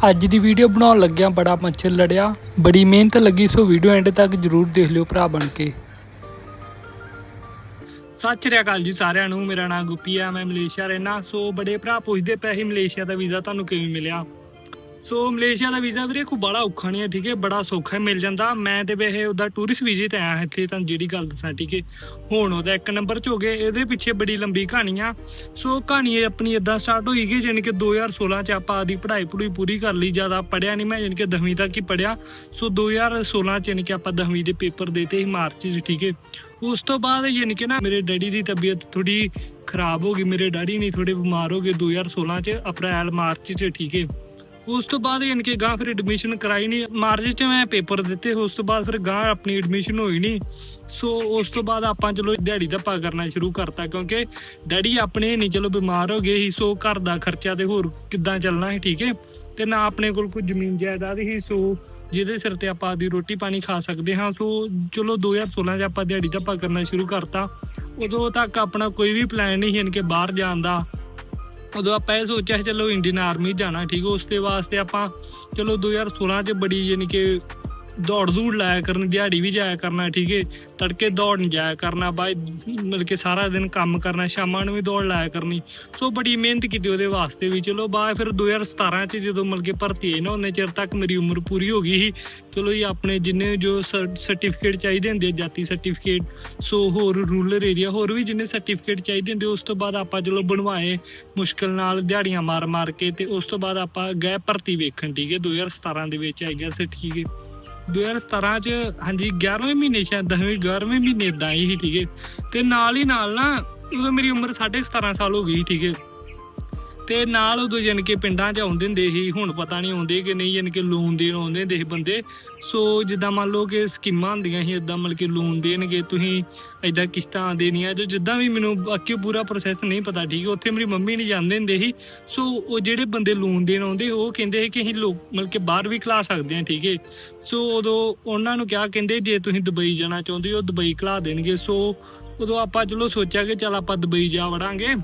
ਅੱਜ ਦੀ ਵੀਡੀਓ ਬਣਾਉਣ ਲੱਗਿਆ ਬੜਾ ਮੱਛਰ ਲੜਿਆ। ਬੜੀ ਮਿਹਨਤ ਲੱਗੀ, ਸੋ ਵੀਡੀਓ ਐਂਡ ਤੱਕ ਜਰੂਰ ਦੇਖ ਲਿਓ ਭਰਾ ਬਣ ਕੇ। ਸਤਿ ਸ਼੍ਰੀ ਅਕਾਲ ਜੀ ਸਾਰਿਆਂ ਨੂੰ, ਮੇਰਾ ਨਾਮ ਗੁੱਪੀ ਆ ਮੈਂ ਮਲੇਸ਼ੀਆ ਰਹਿਣਾ ਸੋ ਬੜੇ ਭਰਾ ਪੁੱਛਦੇ ਪਏ ਸੀ ਮਲੇਸ਼ੀਆ ਦਾ ਵੀਜ਼ਾ ਤੁਹਾਨੂੰ ਕਿਵੇਂ ਮਿਲਿਆ? ਸੋ ਮਲੇਸ਼ੀਆ ਦਾ ਵੀਜ਼ਾ ਵੀਰੇ ਕੋਈ ਬੜਾ ਔਖਾ ਨਹੀਂ ਹੈ, ਠੀਕ ਹੈ, ਬੜਾ ਸੌਖਾ ਹੀ, ਮਿਲ ਜਾਂਦਾ। ਮੈਂ ਤੇ ਵੈਸੇ ਉਹਦਾ ਟੂਰਿਸਟ ਵੀਜ਼ੇ ਤੇ ਆਇਆ ਇੱਥੇ, ਤੁਹਾਨੂੰ ਜਿਹੜੀ ਗੱਲ ਦੱਸਾਂ, ਠੀਕ ਹੈ। ਹੁਣ ਉਹਦਾ ਇੱਕ ਨੰਬਰ 'ਚ ਹੋ ਗਏ ਇਹਦੇ ਪਿੱਛੇ ਬੜੀ ਲੰਬੀ ਕਹਾਣੀ ਆ। ਸੋ ਕਹਾਣੀ ਆਪਣੀ ਇਦਾਂ ਸਟਾਰਟ ਹੋਈ ਗਈ, ਜਾਣੀ ਕਿ 2016 ਚ ਆਪਾਂ ਆਦੀ ਪੜ੍ਹਾਈ ਪੜੂਈ ਪੂਰੀ ਕਰ ਲਈ, ਜ਼ਿਆਦਾ ਪੜਿਆ ਨਹੀਂ ਮੈਂ, ਜਾਣੀ ਕਿ 10ਵੀਂ ਤੱਕ ਹੀ ਪੜਿਆ ਸੋ 2016 ਚ ਜਾਣੀ ਕਿ ਆਪਾਂ 10ਵੀਂ ਦੇ ਪੇਪਰ ਦੇਤੇ ਸੀ ਮਾਰਚ ਚ, ਠੀਕ ਹੈ। ਉਸ ਤੋਂ ਬਾਅਦ ਯਾਨੀ ਕਿ ਨਾ ਮੇਰੇ ਡੈਡੀ ਦੀ ਤਬੀਅਤ ਥੋੜੀ ਖਰਾਬ ਹੋ ਗਈ, ਮੇਰੇ ਡੈਡੀ ਨਹੀਂ ਥੋੜੇ ਬਿਮਾਰ ਹੋ ਗਏ 2016 ਚ, ਅਪ੍ਰੈਲ, ਮਾਰਚ ਚ, ਠੀਕ ਹੈ। ਉਸ ਤੋਂ ਬਾਅਦ ਯਾਨੀ ਕਿ ਗਾਂ ਫਿਰ ਐਡਮਿਸ਼ਨ ਕਰਾਈ ਨਹੀਂ। ਮਾਰਚ ਚ ਮੈਂ ਪੇਪਰ ਦਿੱਤੇ, ਉਸ ਤੋਂ ਬਾਅਦ ਫਿਰ ਗਾਂ ਆਪਣੀ ਐਡਮਿਸ਼ਨ ਹੋਈ ਨਹੀਂ। ਸੋ ਉਸ ਤੋਂ ਬਾਅਦ ਆਪਾਂ ਚਲੋ ਦਿਹਾੜੀ ਧੱਪਾ ਕਰਨਾ ਸ਼ੁਰੂ ਕਰਤਾ ਕਿਉਂਕਿ ਡੈਡੀ ਆਪਣੇ ਨਹੀਂ, ਚਲੋ ਬਿਮਾਰ ਹੋ ਗਏ ਸੀ, ਸੋ ਘਰ ਦਾ ਖਰਚਾ ਤੇ ਹੋਰ ਕਿੱਦਾਂ ਚੱਲਣਾ ਸੀ, ਠੀਕ ਹੈ? ਤੇ ਨਾ ਆਪਣੇ ਕੋਲ ਕੋਈ ਜ਼ਮੀਨ ਜਾਇਦਾਦ ਹੀ ਸੋ ਜਿਹਦੇ ਸਿਰ ਤੇ ਆਪਾਂ ਦੀ ਰੋਟੀ ਪਾਣੀ ਖਾ ਸਕਦੇ ਹਾਂ। ਸੋ ਚਲੋ 2016 ਚ ਆਪਾਂ ਦਿਹਾੜੀ ਧੱਪਾ ਕਰਨਾ ਸ਼ੁਰੂ ਕਰਤਾ। ਉਦੋਂ ਤੱਕ ਆਪਣਾ ਕੋਈ ਵੀ ਪਲਾਨ ਨਹੀਂ ਸੀ, ਯਾਨੀ ਕਿ ਬਾਹਰ ਜਾਣ ਦਾ। ਉਦੋਂ ਆਪਾਂ ਇਹ ਸੋਚਿਆ ਸੀ, ਚਲੋ ਇੰਡੀਅਨ ਆਰਮੀ ਜਾਣਾ, ਠੀਕ ਹੈ ਉਸ ਦੇ ਵਾਸਤੇ ਆਪਾਂ, ਚਲੋ 2016 ਚ ਬੜੀ ਯਾਨੀ ਕਿ ਦੌੜ ਦੂੜ ਲਾਇਆ ਕਰਨ, ਦਿਹਾੜੀ ਵੀ ਜਾਇਆ ਕਰਨਾ, ਠੀਕ ਹੈ ਤੜਕੇ ਦੌੜ ਨਹੀਂ ਜਾਇਆ ਕਰਨਾ, ਬਾਅਦ ਮਤਲਬ ਕਿ ਸਾਰਾ ਦਿਨ ਕੰਮ ਕਰਨਾ, ਸ਼ਾਮਾਂ ਨੂੰ ਵੀ ਦੌੜ ਲਾਇਆ ਕਰਨੀ। ਸੋ ਬੜੀ ਮਿਹਨਤ ਕੀਤੀ ਉਹਦੇ ਵਾਸਤੇ ਵੀ। ਚਲੋ, ਬਾਅਦ ਫਿਰ 2017 ਚ ਜਦੋਂ ਮਤਲਬ ਕਿ ਭਰਤੀ ਹੋਈ ਨਾ, ਉਹਨੇ ਚਿਰ ਤੱਕ ਮੇਰੀ ਉਮਰ ਪੂਰੀ ਹੋ ਗਈ ਸੀ। ਚਲੋ ਜੀ, ਆਪਣੇ ਜਿੰਨੇ ਜੋ ਸਰਟੀਫਿਕੇਟ ਚਾਹੀਦੇ ਹੁੰਦੇ ਜਾਤੀ ਸਰਟੀਫਿਕੇਟ ਸੋ ਹੋਰ ਰੂਰਲ ਏਰੀਆ ਹੋਰ ਵੀ ਜਿੰਨੇ ਸਰਟੀਫਿਕੇਟ ਚਾਹੀਦੇ ਹੁੰਦੇ, ਉਸ ਤੋਂ ਬਾਅਦ ਆਪਾਂ ਚਲੋ ਬਣਵਾਏ, ਮੁਸ਼ਕਲ ਨਾਲ ਦਿਹਾੜੀਆਂ ਮਾਰ ਮਾਰ ਕੇ ਤੇ ਉਸ ਤੋਂ ਬਾਅਦ ਆਪਾਂ ਗਏ ਭਰਤੀ ਵੇਖਣ, ਠੀਕ ਹੈ 2017 ਦੇ ਵਿੱਚ ਆਈ ਗਿਆ ਸੀ, ਠੀਕ ਹੈ 2017 ਚ, ਹਾਂਜੀ 11ਵੇਂ ਮਹੀਨੇ ਸ਼ਾਇਦ 10ਵੇਂ 11ਵੇਂ ਮਹੀਨੇ ਇਦਾਂ ਹੀ ਸੀ, ਠੀਕ ਹੈ। ਤੇ ਨਾਲ ਹੀ ਨਾਲ ਨਾ, ਉਦੋਂ ਮੇਰੀ ਉਮਰ 17.5 ਸਾਲ ਹੋ ਗਈ ਠੀਕ ਹੈ। ਤੇ ਨਾਲ ਉਦੋਂ ਜਾਣੀ ਕਿ ਪਿੰਡਾਂ 'ਚ ਆਉਂਦੇ ਹੁੰਦੇ ਸੀ, ਹੁਣ ਪਤਾ ਨਹੀਂ ਆਉਂਦੇ ਕਿ ਨਹੀਂ, ਜਾਣੀ ਕਿ ਲੋਨ ਦੇਣ ਆਉਂਦੇ ਹੁੰਦੇ ਸੀ ਬੰਦੇ। ਸੋ ਜਿੱਦਾਂ ਮੰਨ ਲਓ ਕਿ ਸਕੀਮਾਂ ਹੁੰਦੀਆਂ ਸੀ ਇਦਾਂ ਮਤਲਬ ਕਿ ਲੋਨ ਦੇਣਗੇ, ਤੁਸੀਂ ਇਦਾਂ ਕਿਸ਼ਤਾਂ ਦੇਣੀਆਂ, ਜੋ ਜਿੱਦਾਂ ਵੀ ਮੈਨੂੰ ਬਾਕੀ ਪੂਰਾ ਪ੍ਰੋਸੈਸ ਨਹੀਂ ਪਤਾ, ਠੀਕ ਹੈ, ਉੱਥੇ ਮੇਰੀ ਮੰਮੀ ਨਹੀਂ ਜਾਂਦੇ ਹੁੰਦੇ ਸੀ। ਸੋ ਉਹ ਜਿਹੜੇ ਬੰਦੇ ਲੋਨ ਦੇਣ ਆਉਂਦੇ, ਉਹ ਕਹਿੰਦੇ ਸੀ ਕਿ ਅਸੀਂ ਲੋਕ, ਮਤਲਬ ਕਿ ਬਾਹਰ ਵੀ ਖਲਾ ਸਕਦੇ ਹਾਂ, ਠੀਕ ਹੈ। ਸੋ ਉਦੋਂ ਉਹਨਾਂ ਨੂੰ ਕਿਹਾ, ਕਹਿੰਦੇ ਜੇ ਤੁਸੀਂ ਦੁਬਈ ਜਾਣਾ ਚਾਹੁੰਦੇ ਹੋ ਦੁਬਈ ਖਲਾ ਦੇਣਗੇ। ਸੋ ਉਦੋਂ ਆਪਾਂ ਚਲੋ ਸੋਚਿਆ ਕਿ ਚੱਲ ਆਪਾਂ ਦੁਬਈ ਜਾ ਵੜਾਂਗੇ।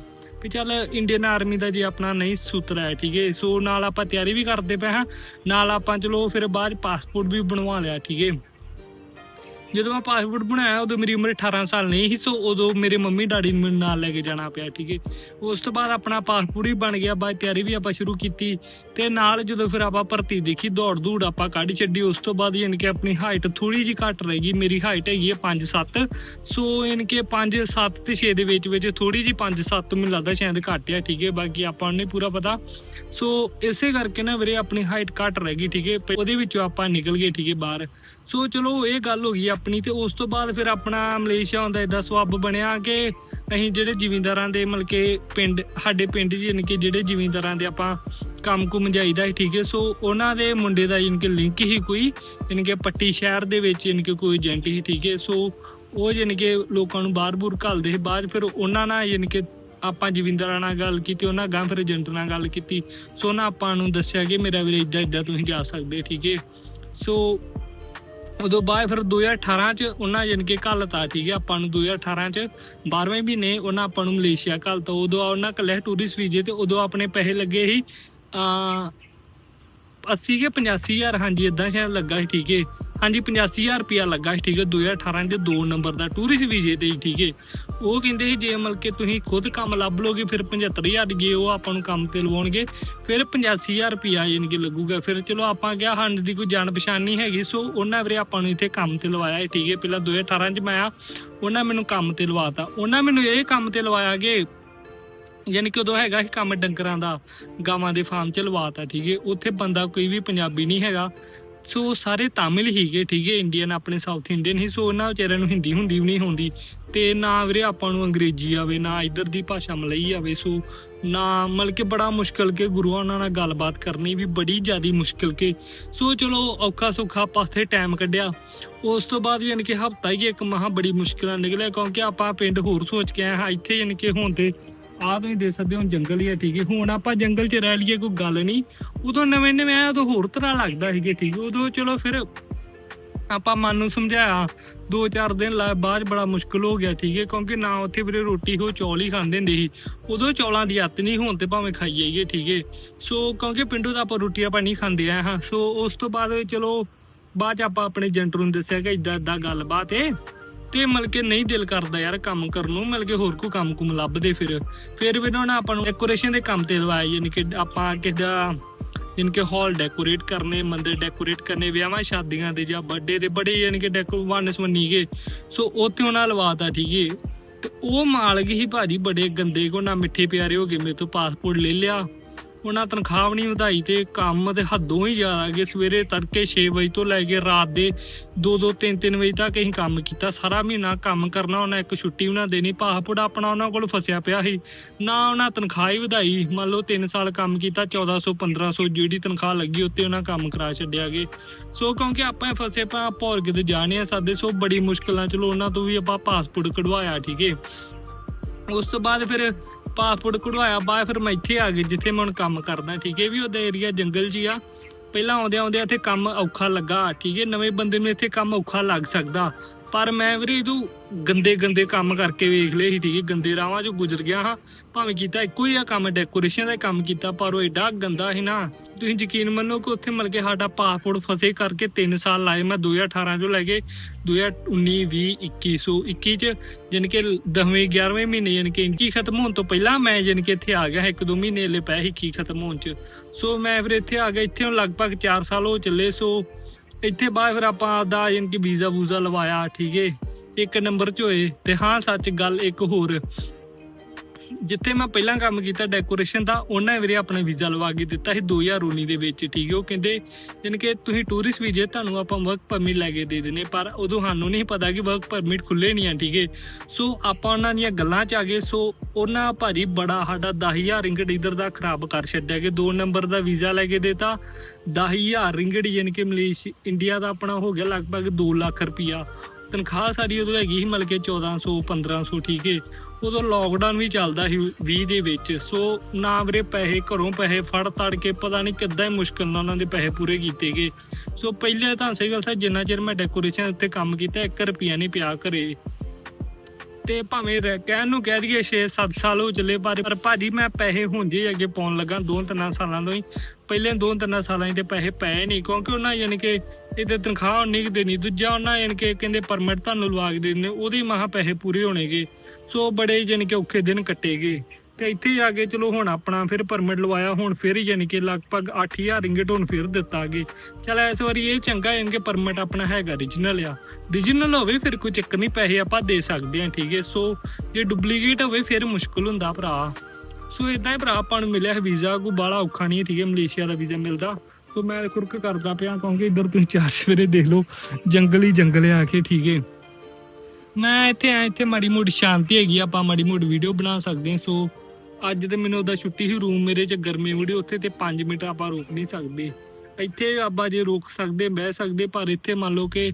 ਵੀ ਚੱਲ ਇੰਡੀਅਨ ਆਰਮੀ ਦਾ ਜੇ ਆਪਣਾ ਨਹੀਂ ਸੂਤਰ ਹੈ ਠੀਕ ਹੈ ਸੋ ਨਾਲ ਆਪਾਂ ਤਿਆਰੀ ਵੀ ਕਰਦੇ ਪਏ ਹਾਂ। ਨਾਲ ਆਪਾਂ ਚਲੋ ਫਿਰ ਬਾਅਦ ਪਾਸਪੋਰਟ ਵੀ ਬਣਵਾ ਲਿਆ ਠੀਕ। ਹੈ ਜਦੋਂ ਮੈਂ ਪਾਸਪੋਰਟ ਬਣਾਇਆ, ਉਦੋਂ ਮੇਰੀ ਉਮਰ 18 ਸਾਲ ਨਹੀਂ ਸੀ, ਸੋ ਉਦੋਂ ਮੇਰੇ ਮੰਮੀ ਡੈਡੀ ਨੂੰ ਮੈਨੂੰ ਨਾਲ ਲੈ ਕੇ ਜਾਣਾ ਪਿਆ, ਠੀਕ ਹੈ। ਉਸ ਤੋਂ ਬਾਅਦ ਆਪਣਾ ਪਾਸਪੋਰਟ ਵੀ ਬਣ ਗਿਆ, ਬਾਅਦ ਤਿਆਰੀ ਵੀ ਆਪਾਂ ਸ਼ੁਰੂ ਕੀਤੀ ਤੇ ਨਾਲ ਜਦੋਂ ਫਿਰ ਆਪਾਂ ਭਰਤੀ ਦੇਖੀ ਦੌੜ ਦੂੜ ਆਪਾਂ ਕੱਢ ਛੱਡੀ, ਉਸ ਤੋਂ ਬਾਅਦ ਯਾਨੀ ਕਿ ਆਪਣੀ ਹਾਈਟ ਥੋੜੀ ਜਿਹੀ ਘੱਟ ਰਹੀ ਗਈ, ਮੇਰੀ ਹਾਈਟ ਹੈਗੀ ਹੈ 5'7 ਸੋ ਯਾਨੀ ਕਿ 5'7 ਤੇ 6 ਦੇ ਵਿੱਚ ਵਿੱਚ ਥੋੜੀ ਜਿਹੀ 5'7 ਮੈਨੂੰ ਲੱਗਦਾ ਸ਼ਾਇਦ ਘੱਟ ਆ ਠੀਕ ਹੈ, ਬਾਕੀ ਆਪਾਂ ਨੂੰ ਨਹੀਂ ਪੂਰਾ ਪਤਾ। ਸੋ ਇਸੇ ਕਰਕੇ ਨਾ ਵੀਰੇ, ਆਪਣੀ ਹਾਈਟ ਘੱਟ ਰਹਿ ਗਈ, ਠੀਕ ਹੈ ਉਹਦੇ ਵਿੱਚੋਂ ਆਪਾਂ ਨਿਕਲ ਗਏ, ਠੀਕ ਹੈ, ਬਾਹਰ। ਸੋ ਚਲੋ ਇਹ ਗੱਲ ਹੋ ਗਈ ਆਪਣੀ ਤੇ ਉਸ ਤੋਂ ਬਾਅਦ ਫਿਰ ਆਪਣਾ ਮਲੇਸ਼ੀਆ ਹੁੰਦਾ ਇਦਾਂ ਸਵੱਬ ਬਣਿਆ ਕਿ ਅਸੀਂ ਜਿਹੜੇ ਜ਼ਿਮੀਂਦਾਰਾਂ ਦੇ ਮਤਲਬ ਕਿ ਪਿੰਡ, ਸਾਡੇ ਪਿੰਡ ਜੀ ਯਾਨੀ ਕਿ ਜਿਹੜੇ ਜ਼ਿਮੀਂਦਾਰਾਂ ਦੇ ਆਪਾਂ ਕੰਮ ਕੁਮ ਜਾਈਦਾ ਸੀ, ਠੀਕ ਹੈ, ਸੋ ਉਹਨਾਂ ਦੇ ਮੁੰਡੇ ਦਾ ਯਾਨੀ ਕਿ ਲਿੰਕ ਹੀ ਕੋਈ, ਯਾਨੀ ਕਿ ਪੱਟੀ ਸ਼ਹਿਰ ਦੇ ਵਿੱਚ ਯਾਨੀ ਕਿ ਕੋਈ ਏਜੰਟ ਹੀ ਠੀਕ ਹੈ, ਸੋ ਉਹ ਯਾਨੀ ਕਿ ਲੋਕਾਂ ਨੂੰ ਬਾਹਰ-ਬੂਰ ਘੱਲਦੇ ਸੀ, ਬਾਅਦ ਫਿਰ ਉਹਨਾਂ ਨਾਲ ਯਾਨੀ ਕਿ ਆਪਾਂ ਜਵਿੰਦਰਾਂ ਨਾਲ ਗੱਲ ਕੀਤੀ, ਉਹਨਾਂ ਗਾਂ ਫਿਰ ਏਜੰਟ ਨਾਲ ਗੱਲ ਕੀਤੀ, ਸੋ ਉਹਨਾਂ ਆਪਾਂ ਨੂੰ ਦੱਸਿਆ ਕਿ ਮੇਰਾ ਵੀਰੇ ਇੱਦਾਂ ਇੱਦਾਂ ਤੁਸੀਂ ਜਾ ਸਕਦੇ ਠੀਕ ਹੈ, ਸੋ ਉਦੋਂ ਬਾਅਦ ਫਿਰ 2018 ਚ ਉਹਨਾਂ ਯਾਨੀ ਕਿ ਘੱਲਤਾ ਠੀਕ ਹੈ, ਆਪਾਂ ਨੂੰ 2018 ਚ 12ਵੇਂ ਮਹੀਨੇ ਉਹਨਾਂ ਆਪਾਂ ਨੂੰ ਮਲੇਸ਼ੀਆ ਘੱਲਤਾ ਉਦੋਂ ਉਹਨਾਂ ਕੱਲੇ ਟੂਰਿਸਟ ਵੀਜ਼ੇ ਤੇ ਉਦੋਂ ਆਪਣੇ ਪੈਸੇ ਲੱਗੇ ਸੀ ਆ 80 ਕੇ 85000 ਹਾਂਜੀ ਇਦਾਂ ਸ਼ਾਇਦ ਲੱਗਾ ਸੀ, ਠੀਕ ਹੈ। ਹਾਂਜੀ 85000 ਰੁਪਿਆ ਲੱਗਾ ਸੀ ਠੀਕ ਹੈ 2018 ਦੇ 2 ਨੰਬਰ ਦਾ ਟੂਰਿਸਟ ਵੀਜ਼ੇ ਤੇ ਠੀਕ ਹੈ। ਉਹ ਕਹਿੰਦੇ ਸੀ ਜੇ ਮਤਲਬ ਕਿ ਤੁਸੀਂ ਖੁਦ ਕੰਮ ਲੱਭ ਲੋਗੇ ਫਿਰ 75000 ਜੇ ਉਹ ਆਪਾਂ ਨੂੰ ਕੰਮ ਤੇ ਲਵਾਉਣਗੇ ਫਿਰ 85000 ਰੁਪਿਆ ਯਾਨੀ ਕਿ ਲੱਗੂਗਾ। ਫਿਰ ਚਲੋ ਆਪਾਂ ਕਿਹਾ ਹੰਡ ਦੀ ਕੋਈ ਜਾਣ ਪਛਾਣ ਨਹੀਂ ਹੈਗੀ ਸੋ ਉਹਨਾਂ ਵੀਰੇ ਆਪਾਂ ਨੂੰ ਇੱਥੇ ਕੰਮ ਤੇ ਲਵਾਇਆ ਸੀ, ਠੀਕ ਹੈ। ਪਹਿਲਾਂ 2018 ਚ ਮੈਂ ਆ ਉਹਨਾਂ ਮੈਨੂੰ ਕੰਮ ਤੇ ਲਵਾਤਾ। ਉਹਨਾਂ ਮੈਨੂੰ ਇਹ ਕੰਮ ਤੇ ਲਵਾਇਆ ਕਿ ਯਾਨੀ ਕਿ ਉਦੋਂ ਹੈਗਾ ਸੀ ਕੰਮ ਡੰਗਰਾਂ ਦਾ ਗਾਵਾਂ ਦੇ ਫਾਰਮ ਚ ਲਵਾਤਾ ਠੀਕ ਹੈ। ਉੱਥੇ ਬੰਦਾ ਕੋਈ ਵੀ ਪੰਜਾਬੀ ਨਹੀਂ ਹੈਗਾ। ਸੋ ਸਾਰੇ ਤਾਮਿਲ ਹੀਗੇ ਠੀਕ ਹੈ ਇੰਡੀਅਨ ਆਪਣੇ ਸਾਊਥ ਇੰਡੀਅਨ ਹੀ, ਸੋ ਉਹਨਾਂ ਵਿਚਾਰਿਆਂ ਨੂੰ ਹਿੰਦੀ ਹੁੰਦੀ ਵੀ ਨਹੀਂ ਹੁੰਦੀ। ਤੇ ਨਾ ਵੀਰੇ ਆਪਾਂ ਨੂੰ ਅੰਗਰੇਜ਼ੀ ਆਵੇ, ਨਾ ਇਧਰ ਦੀ ਭਾਸ਼ਾ ਮਲਈ ਆਵੇ, ਸੋ ਨਾ ਮਤਲਬ ਕਿ ਬੜਾ ਮੁਸ਼ਕਲ ਕੇ ਗੁਰੂਆਂ ਨਾਲ ਗੱਲਬਾਤ ਕਰਨੀ ਵੀ ਬੜੀ ਜ਼ਿਆਦੀ ਮੁਸ਼ਕਲ ਕੇ, ਸੋ ਚਲੋ ਔਖਾ ਸੌਖਾ ਪਾਸੇ ਟਾਈਮ ਕੱਢਿਆ। ਉਸ ਤੋਂ ਬਾਅਦ ਯਾਨੀ ਕਿ ਹਫਤਾ ਹੀ ਇੱਕ ਮਹਾ ਬੜੀ ਮੁਸ਼ਕਲਾਂ ਨਿਕਲਿਆ, ਕਿਉਂਕਿ ਆਪਾਂ ਪਿੰਡ ਹੋਰ ਸੋਚ ਕੇ ਆਏ ਹਾਂ, ਇੱਥੇ ਯਾਨੀ ਕਿ ਹੁਣ ਤੇ ਆਹ ਤੁਸੀਂ ਦੇਖ ਸਕਦੇ ਹੋ, ਹੁਣ ਜੰਗਲ ਹੀ ਹੈ ਠੀਕ ਹੈ। ਹੁਣ ਆਪਾਂ ਜੰਗਲ 'ਚ ਰਹਿ ਲਈਏ, ਕੋਈ ਗੱਲ ਨਹੀਂ। ਉਦੋਂ ਨਵੇਂ ਨਵੇਂ ਆਇਆ, ਉਦੋਂ ਹੋਰ ਤਰ੍ਹਾਂ ਲੱਗਦਾ ਸੀਗੇ, ਠੀਕ ਉਦੋਂ ਚਲੋ ਫਿਰ ਆਪਾਂ ਮਨ ਨੂੰ ਸਮਝਾਇਆ ਦੋ ਚਾਰ ਦਿਨ ਲਾ, ਬਾਅਦ ਬੜਾ ਮੁਸ਼ਕਲ ਹੋ ਗਿਆ, ਠੀਕ ਹੈ। ਕਿਉਂਕਿ ਨਾ ਉੱਥੇ ਵੀਰੇ ਰੋਟੀ ਹੋ ਚੌਲ ਹੀ ਖਾਂਦੇ ਹੁੰਦੇ ਸੀ। ਉਦੋਂ ਚੌਲਾਂ ਦੀ ਆਦਤ ਨਹੀਂ, ਹੋਣ ਤੇ ਭਾਵੇਂ ਖਾਈ ਜਾਈਏ, ਠੀਕ ਹੈ। ਸੋ ਕਿਉਂਕਿ ਪਿੰਡੂ ਦਾ ਆਪਾਂ ਰੋਟੀ ਆਪਾਂ ਨਹੀਂ ਖਾਂਦੇ ਆ, ਹਾਂ। ਸੋ ਉਸ ਤੋਂ ਬਾਅਦ ਚਲੋ, ਬਾਅਦ ਚ ਆਪਾਂ ਆਪਣੇ ਏਜੰਟ ਨੂੰ ਦੱਸਿਆ ਕਿ ਇਦਾਂ ਇਦਾਂ ਗੱਲਬਾਤ ਏ ਤੇ ਮਤਲਬ ਕਿ ਨਹੀਂ ਦਿਲ ਕਰਦਾ ਯਾਰ ਕੰਮ ਕਰਨ ਨੂੰ, ਮਤਲਬ ਕਿ ਹੋਰ ਕੋਈ ਕੰਮ ਕੁਮ ਲੱਭਦੇ ਫਿਰ। ਫਿਰ ਵੀ ਉਹਨਾਂ ਨੇ ਆਪਾਂ ਨੂੰ ਡੈਕੋਰੇਸ਼ਨ ਦੇ ਕੰਮ ਤੇ ਲਵਾਇਆ, ਯਾਨੀ ਕਿ ਆਪਾਂ ਕਿਦਾ, ਯਾਨੀ ਕਿ ਹਾਲ ਡੈਕੋਰੇਟ ਕਰਨੇ, ਮੰਦਿਰ ਡੈਕੋਰੇਟ ਕਰਨੇ, ਵਿਆਹਾਂ, ਸ਼ਾਦੀਆਂ ਦੇ ਜਾਂ ਬਰਥਡੇ ਦੇ ਬੜੇ ਯਾਨੀ ਕਿ ਡੈਕੋ ਵਨ ਸਵੰਨੀ ਗਏ ਸੋ ਉੱਥੇ ਉਹਨਾਂ ਲਵਾਤਾ ਠੀਕ ਹੈ ਤੇ ਉਹ ਮਾਲਕ ਹੀ ਭਾਜੀ ਬੜੇ ਗੰਦੇ ਕੋ ਨਾ ਮਿੱਠੇ ਪਿਆਰੇ ਹੋ ਗਏ, ਮੇਰੇ ਤੋਂ ਪਾਸਪੋਰਟ ਲੈ ਲਿਆ। ਉਹਨਾਂ ਤਨਖਾਹ ਵੀ ਨਹੀਂ ਵਧਾਈ ਤੇ ਕੰਮ ਤੇ ਹੱਦੋਂ ਹੀ ਜ਼ਿਆਦਾ ਗਏ। ਸਵੇਰੇ ਤੜਕੇ 6 ਵਜੇ ਤੋਂ ਲੈ ਕੇ ਰਾਤ ਦੇ 2-2 3-3 ਵਜੇ ਤੱਕ ਅਸੀਂ ਕੰਮ ਕੀਤਾ। ਸਾਰਾ ਮਹੀਨਾ ਕੰਮ ਕਰਨਾ, ਉਹਨਾਂ ਇੱਕ ਛੁੱਟੀ ਉਹਨਾਂ ਦੇਣੀ ਪਾਸਪੋਰਟ ਆਪਣਾ ਉਹਨਾਂ ਕੋਲ ਫਸਿਆ ਪਿਆ ਸੀ। ਨਾ ਉਹਨਾਂ ਤਨਖਾਹ ਹੀ ਵਧਾਈ। ਮੰਨ ਲਓ 3 ਸਾਲ ਕੰਮ ਕੀਤਾ 1400 1500 ਜਿਹੜੀ ਤਨਖਾਹ ਲੱਗੀ, ਉੱਤੇ ਉਹਨਾਂ ਕੰਮ ਕਰਾ ਛੱਡਿਆ ਗਏ ਸੋ ਕਿਉਂਕਿ ਆਪਾਂ ਇਹ ਫਸੇ ਪਾ ਭੌਰ ਕਿਤੇ ਜਾਣੇ ਆ ਸਾਡੇ, ਸੋ ਬੜੀ ਮੁਸ਼ਕਲਾਂ, ਚਲੋ ਉਹਨਾਂ ਤੋਂ ਵੀ ਆਪਾਂ ਪਾਸਪੋਰਟ ਕਢਵਾਇਆ, ਠੀਕ ਹੈ ਉਸ ਤੋਂ ਬਾਅਦ ਫਿਰ ਪਾਸਪੋਰਟ ਕਢਵਾਇਆ, ਬਾਅਦ ਫਿਰ ਮੈਂ ਇੱਥੇ ਆ ਗਈ, ਜਿੱਥੇ ਮੈਂ ਹੁਣ ਕੰਮ ਕਰਦਾ, ਠੀਕ ਹੈ? ਵੀ ਉਹਦਾ ਏਰੀਆ ਜੰਗਲ 'ਚ ਆ। ਪਹਿਲਾਂ ਆਉਂਦੇ ਆਉਂਦੇ ਇੱਥੇ ਕੰਮ ਔਖਾ ਲੱਗਾ, ਠੀਕ ਹੈ? ਨਵੇਂ ਬੰਦੇ ਨੂੰ ਇੱਥੇ ਕੰਮ ਔਖਾ ਲੱਗ ਸਕਦਾ। ਪਰ ਮੈਂ ਵੀਰੇ ਤੂੰ ਗੰਦੇ ਗੰਦੇ ਕੰਮ ਕਰਕੇ ਵੇਖ ਲਏ ਸੀ, ਠੀਕ ਹੈ? ਗੰਦੇ ਰਾਵਾਂ 'ਚੋਂ ਗੁਜ਼ਰ ਗਿਆ ਹਾਂ। ਭਾਵੇਂ ਕੀਤਾ ਇੱਕੋ ਹੀ ਆ ਕੰਮ ਡੈਕੋਰੇਸ਼ਨ ਦਾ ਕੰਮ ਕੀਤਾ, ਪਰ ਉਹ ਐਡਾ ਗੰਦਾ ਸੀ ਨਾ। ਤੁਸੀਂ ਯਕੀਨ ਮੰਨੋ ਕਿ ਉੱਥੇ ਮਿਲ ਕੇ ਸਾਡਾ ਪਾਸਪੋਰਟ ਫਸੇ ਕਰਕੇ 3 ਸਾਲ ਲਾਏ ਮੈਂ 2018 ਚੋਂ ਲੈ ਕੇ 2019 20 21 ਸੋ 21 ਚ, ਜਾਣੀ ਕਿ 10ਵੇਂ 11ਵੇਂ ਮਹੀਨੇ ਜਾਣੀ ਕਿ ਇਨਕੀ ਖਤਮ ਹੋਣ ਤੋਂ ਪਹਿਲਾਂ ਮੈਂ ਜਾਣੀ ਕਿ ਇੱਥੇ ਆ ਗਿਆ ਇੱਕ ਦੋ ਮਹੀਨੇ ਲੈ ਪਏ ਸੀ ਕੀ ਖਤਮ ਹੋਣ ਚ। ਸੋ ਮੈਂ ਫਿਰ ਇੱਥੇ ਆ ਗਿਆ, ਇੱਥੇ ਲਗਭਗ 4 ਸਾਲ ਹੋ ਚੱਲੇ, ਸੋ ਇੱਥੇ ਬਾਅਦ ਫਿਰ ਆਪਾਂ ਆਪਦਾ ਜਾਣੀ ਕਿ ਵੀਜ਼ਾ ਵੂਜ਼ਾ ਲਵਾਇਆ, ਠੀਕ ਹੈ ਇੱਕ ਨੰਬਰ ਚ ਹੋਏ। ਤੇ ਹਾਂ, ਸੱਚ ਗੱਲ ਇੱਕ ਹੋਰ ਜਿੱਥੇ ਮੈਂ ਪਹਿਲਾਂ ਕੰਮ ਕੀਤਾ ਡੈਕੋਰੇਸ਼ਨ ਦਾ, ਉਹਨਾਂ ਨੇ ਵੀਰੇ ਆਪਣਾ ਵੀਜ਼ਾ ਲਵਾ ਕੇ ਦਿੱਤਾ ਸੀ 2019 ਦੇ ਵਿੱਚ, ਠੀਕ ਹੈ। ਉਹ ਕਹਿੰਦੇ ਯਾਨੀ ਕਿ ਤੁਸੀਂ ਟੂਰਿਸਟ ਵੀਜ਼ੇ, ਤੁਹਾਨੂੰ ਆਪਾਂ ਵਰਕ ਪਰਮਿਟ ਲੈ ਕੇ ਦੇ ਦੇਣੇ ਪਰ ਉਦੋਂ ਸਾਨੂੰ ਨਹੀਂ ਪਤਾ ਕਿ ਵਰਕ ਪਰਮਿਟ ਖੁੱਲੇ ਨਹੀਂ ਆ, ਠੀਕ ਹੈ। ਸੋ ਆਪਾਂ ਉਹਨਾਂ ਦੀਆਂ ਗੱਲਾਂ 'ਚ ਆ ਗਏ, ਸੋ ਉਹਨਾਂ ਭਾਜੀ ਬੜਾ ਸਾਡਾ 10000 ਰਿੰਗਟ ਇਧਰ ਦਾ ਖਰਾਬ ਕਰ ਛੱਡਿਆ ਕਿ ਦੋ ਨੰਬਰ ਦਾ ਵੀਜ਼ਾ ਲੈ ਕੇ ਦੇਤਾ। 10000 ਰਿੰਗਟ ਯਾਨੀ ਕਿ ਮਲੇਸ਼ੀਆ ਇੰਡੀਆ ਦਾ ਆਪਣਾ ਹੋ ਗਿਆ ਲਗਭਗ 2 ਲੱਖ ਰੁਪਿਆ ਤਨਖਾਹ ਸਾਰੀ ਉਦੋਂ ਹੈਗੀ ਸੀ ਮਤਲਬ ਕਿ 1400 1500 ਠੀਕ ਹੈ। ਉਦੋਂ ਲੋਕਡਾਊਨ ਵੀ ਚੱਲਦਾ ਸੀ 20 ਦੇ ਵਿੱਚ। ਸੋ ਨਾ ਵੀਰੇ ਪੈਸੇ ਘਰੋਂ ਪੈਸੇ ਫੜ ਤੜ ਕੇ, ਪਤਾ ਨਹੀਂ ਕਿੱਦਾਂ ਹੀ ਮੁਸ਼ਕਲ ਨਾਲ ਉਹਨਾਂ ਦੇ ਪੈਸੇ ਪੂਰੇ ਕੀਤੇ ਗਏ। ਸੋ ਪਹਿਲੇ ਤਾਂ ਸਹੀ ਗੱਲ ਸਾ ਜਿੰਨਾ ਚਿਰ ਮੈਂ ਡੈਕੋਰੇਸ਼ਨ ਉੱਤੇ ਕੰਮ ਕੀਤਾ 1 ਰੁਪਿਆ ਨਹੀਂ ਪਿਆ ਘਰੇ। ਤੇ ਭਾਵੇਂ ਕਹਿਣ ਨੂੰ ਕਹਿ ਦਈਏ 6-7 ਸਾਲ ਹੋ ਚੱਲੇ, ਪਰ ਪਰ ਭਾਜੀ ਮੈਂ ਪੈਸੇ ਹੁੰਦੇ ਅੱਗੇ ਪਾਉਣ ਲੱਗਾ, ਦੋ ਤਿੰਨ ਸਾਲਾਂ ਤੋਂ ਹੀ। ਪਹਿਲੇ ਦੋ ਤਿੰਨ ਸਾਲਾਂ 'ਚ ਪੈਸੇ ਪਏ ਨਹੀਂ ਕਿਉਂਕਿ ਉਹਨਾਂ ਯਾਨੀ ਕਿ ਇਹਦੇ ਤਨਖਾਹ ਉਨੀ ਕੁ ਦੇਣੀ, ਦੂਜਾ ਉਹਨਾਂ ਯਾਨੀ ਕਿ ਕਹਿੰਦੇ ਪਰਮਿਟ ਤੁਹਾਨੂੰ ਲਵਾ ਕੇ ਦੇਣੇ ਉਹਦੇ ਮਹਾ ਪੈਸੇ ਪੂਰੇ ਹੋਣਗੇ ਸੋ ਬੜੇ ਯਾਨੀ ਕਿ ਔਖੇ ਦਿਨ ਕੱਟੇ ਗਏ। ਤੇ ਇੱਥੇ ਜਾ ਕੇ ਚਲੋ ਹੁਣ ਆਪਣਾ ਫਿਰ ਪਰਮਿਟ ਲਵਾਇਆ ਹੁਣ ਫਿਰ ਯਾਨੀ ਕਿ ਲਗਭਗ 8000 ਰਿੰਗਟ ਹੁਣ ਫਿਰ ਦਿੱਤਾ ਗਏ ਚਲ ਇਸ ਵਾਰੀ ਇਹ ਚੰਗਾ ਯਾਨੀ ਕਿ ਪਰਮਿਟ ਆਪਣਾ ਹੈਗਾ origignal ਆ। origignal ਹੋਵੇ ਫਿਰ ਕੋਈ ਚੱਕਰ ਨਹੀਂ ਪੈਸੇ ਆਪਾਂ ਦੇ ਸਕਦੇ ਹਾਂ ਠੀਕ ਹੈ। ਸੋ ਜੇ ਡੁਪਲੀਕੇਟ ਹੋਵੇ ਫਿਰ ਮੁਸ਼ਕਲ ਹੁੰਦਾ ਭਰਾ। ਸੋ ਇਦਾਂ ਹੀ ਭਰਾ ਆਪਾਂ ਨੂੰ ਮਿਲਿਆ ਵੀਜ਼ਾ ਕੋਈ ਬਾਲਾ ਔਖਾ ਨਹੀਂ ਹੈ, ਠੀਕ ਹੈ ਮਲੇਸ਼ੀਆ ਦਾ ਵੀਜ਼ਾ ਮਿਲਦਾ। ਸੋ ਮੈਂ ਕੁਰਕ ਕਰਦਾ ਪਿਆ ਕਿਉਂਕਿ ਇੱਧਰ ਤੁਸੀਂ ਚਾਰ ਸਵੇਰੇ ਦੇਖ ਲਓ ਜੰਗਲ ਹੀ ਜੰਗਲ ਆ ਕੇ ਠੀਕ ਹੈ। ਮੈਂ ਇੱਥੇ ਆ ਇੱਥੇ ਮਾੜੀ ਮੋਟੀ ਸ਼ਾਂਤੀ ਹੈਗੀ ਆ, ਆਪਾਂ ਮਾੜੀ ਮੋਟੀ ਵੀਡੀਓ ਬਣਾ ਸਕਦੇ ਹਾਂ ਸੋ ਅੱਜ ਤੇ ਮੈਨੂੰ ਉਹਦਾ ਛੁੱਟੀ ਸੀ ਰੂਮ ਮੇਰੇ ਚ ਗਰਮੀ ਵੀਡੀਓ ਉੱਥੇ ਤੇ 5 ਮਿੰਟ ਆਪਾਂ ਰੋਕ ਨਹੀਂ ਸਕਦੇ। ਇੱਥੇ ਆਪਾਂ ਜੇ ਰੋਕ ਸਕਦੇ ਬਹਿ ਸਕਦੇ ਪਰ ਇੱਥੇ ਮੰਨ ਲਓ ਕਿ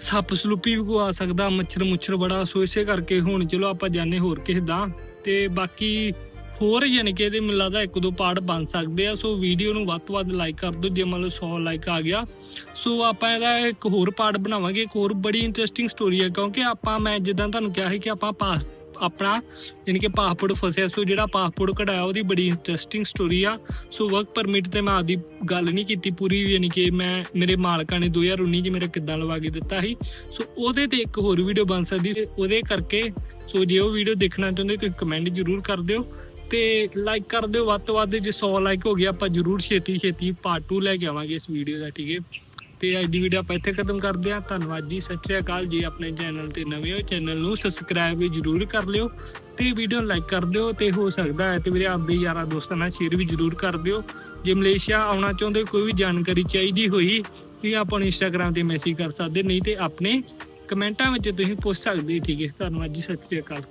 ਸੱਪ ਸਲੂਪੀ ਵੀ ਕੋ ਆ ਸਕਦਾ ਮੱਛਰ ਮੁੱਛਰ ਬੜਾ ਸੋ ਇਸੇ ਕਰਕੇ ਹੁਣ ਚਲੋ ਆਪਾਂ ਜਾਣੇ ਹੋਰ ਕਿਸੇ ਦਾ ਤੇ ਬਾਕੀ ਹੋਰ ਯਾਨੀ ਕਿ ਇਹਦੇ ਮੈਨੂੰ ਲੱਗਦਾ ਇੱਕ ਦੋ ਪਾਰਟ ਬਣ ਸਕਦੇ ਆ। ਸੋ ਵੀਡੀਓ ਨੂੰ ਵੱਧ ਤੋਂ ਵੱਧ ਲਾਈਕ ਕਰ ਦਿਓ, ਜੇ ਮੰਨ ਲਓ 100 ਲਾਈਕ ਆ ਗਿਆ। ਸੋ ਆਪਾਂ ਇਹਦਾ ਇੱਕ ਹੋਰ ਪਾਰਟ ਬਣਾਵਾਂਗੇ, ਇੱਕ ਹੋਰ ਬੜੀ ਇੰਟਰਸਟਿੰਗ ਸਟੋਰੀ ਹੈ। ਕਿਉਂਕਿ ਆਪਾਂ, ਮੈਂ ਜਿੱਦਾਂ ਤੁਹਾਨੂੰ ਕਿਹਾ ਸੀ ਕਿ ਆਪਾਂ ਪਾਸ ਆਪਣਾ ਯਾਨੀ ਕਿ ਪਾਸਪੋਰਟ ਫਸਿਆ, ਸੋ ਜਿਹੜਾ ਪਾਸਪੋਰਟ ਕਢਾਇਆ, ਉਹਦੀ ਬੜੀ ਇੰਟਰਸਟਿੰਗ ਸਟੋਰੀ ਆ। ਸੋ ਵਰਕ ਪਰਮਿਟ ਤੇ ਮੈਂ ਆਪਦੀ ਗੱਲ ਨਹੀਂ ਕੀਤੀ ਪੂਰੀ, ਯਾਨੀ ਕਿ ਮੈਂ, ਮੇਰੇ ਮਾਲਕਾਂ ਨੇ 2019 ਚ ਮੇਰਾ ਕਿੱਦਾਂ ਲਵਾ ਕੇ ਦਿੱਤਾ ਸੀ। ਸੋ ਉਹਦੇ ਤੇ ਇੱਕ ਹੋਰ ਵੀਡੀਓ ਬਣ ਸਕਦੀ ਤੇ ਉਹਦੇ ਕਰਕੇ, ਸੋ ਜੇ ਉਹ ਵੀਡੀਓ ਦੇਖਣਾ ਚਾਹੁੰਦੇ ਤੁਸੀਂ ਕਮੈਂਟ ਜ਼ਰੂਰ ਕਰ ਦਿਓ। ਤੇ ਲਾਈਕ ਕਰ ਦਿਓ, ਵੱਧ ਤੋਂ ਵੱਧ ਜੇ 100 ਲਾਈਕ ਹੋ ਗਿਆ ਆਪਾਂ ਜ਼ਰੂਰ ਛੇਤੀ ਛੇਤੀ ਪਾਰਟ 2 ਲੈ ਕੇ ਆਵਾਂਗੇ ਇਸ ਵੀਡੀਓ ਦਾ, ਠੀਕ ਹੈ? ਤੇ ਅੱਜ ਦੀ ਵੀਡੀਓ ਆਪਾਂ ਇੱਥੇ ਖਤਮ ਕਰਦੇ ਹਾਂ। ਧੰਨਵਾਦ ਜੀ, ਸਤਿ ਸ਼੍ਰੀ ਅਕਾਲ। ਜੀ ਆਪਣੇ ਚੈਨਲ ਤੇ ਨਵੇਂ ਹੋ ਚੈਨਲ ਨੂੰ ਸਬਸਕ੍ਰਾਈਬ ਵੀ ਜ਼ਰੂਰ ਕਰ ਲਿਓ ਤੇ ਵੀਡੀਓ ਲਾਈਕ ਕਰ ਦਿਓ ਤੇ ਹੋ ਸਕਦਾ ਹੈ ਤੇ ਵੀਰੇ ਆਪਦੇ ਯਾਰਾਂ ਦੋਸਤਾਂ ਨਾਲ ਸ਼ੇਅਰ ਵੀ ਜ਼ਰੂਰ ਕਰ ਦਿਓ। ਜੇ ਮਲੇਸ਼ੀਆ ਆਉਣਾ ਚਾਹੁੰਦੇ, ਕੋਈ ਵੀ ਜਾਣਕਾਰੀ ਚਾਹੀਦੀ ਹੋਈ, ਤੁਸੀਂ ਆਪਾਂ ਨੂੰ ਇੰਸਟਾਗ੍ਰam ਤੇ ਮੈਸੇਜ ਕਰ ਸਕਦੇ ਨਹੀਂ ਤੇ ਆਪਣੇ ਕਮੈਂਟਾਂ ਵਿੱਚ ਤੁਸੀਂ ਪੁੱਛ ਸਕਦੇ ਠੀਕ ਹੈ? ਧੰਨਵਾਦ ਜੀ, ਸਤਿ ਸ਼੍ਰੀ ਅਕਾਲ।